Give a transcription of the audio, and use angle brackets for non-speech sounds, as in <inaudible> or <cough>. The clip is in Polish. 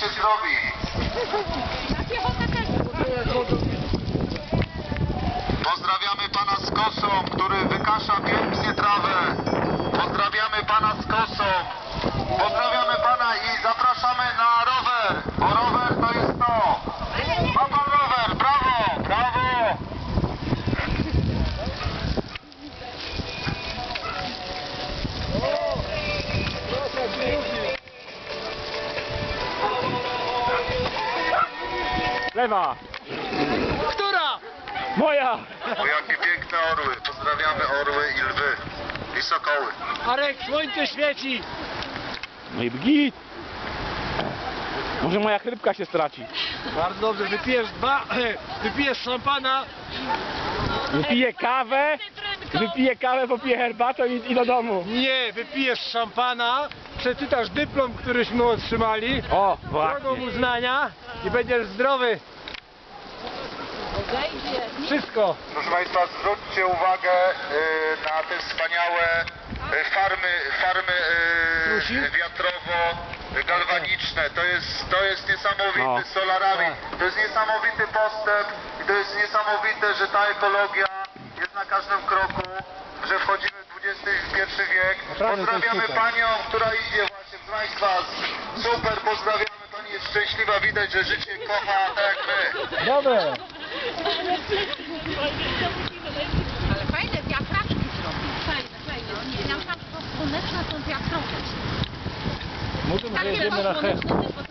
się zrobi. Pozdrawiamy pana z kosą, który wykasza pięknie trawę. Pozdrawiamy pana z kosą. Pozdrawiamy pana i zapraszamy na rower. Lewa. Która? Moja. O jakie piękne orły. Pozdrawiamy orły i lwy. I sokoły. Arek, słońce świeci. No i git. Może moja chlebka się straci. Bardzo dobrze, wypijesz dwa, <clears throat> wypijesz szampana. Wypiję kawę, wypiję kawę, popiję herbatę i, i do domu. Nie, wypijesz szampana, przeczytasz dyplom, któryśmy otrzymali. O, Drogą uznania i będziesz zdrowy. Wszystko. Proszę Państwa, zwróćcie uwagę y, na te wspaniałe y, farmy, farmy y, wiatrowo-galwaniczne. To jest, to jest niesamowite No. z solarami. To jest niesamowity postęp i to jest niesamowite, że ta ekologia jest na każdym kroku, że wchodzimy XXI wiek. Naprawdę to jest Pozdrawiamy. Panią, która idzie właśnie, proszę Państwa, super pozdrawiamy. Pani jest szczęśliwa, widać, że życie kocha tak jak my. Dobre. Ale fajne wiatraczki zrobił. Fajne, fajne. Ja tam to słoneczne są wiatrowe. Mówią, że jedziemy na tylko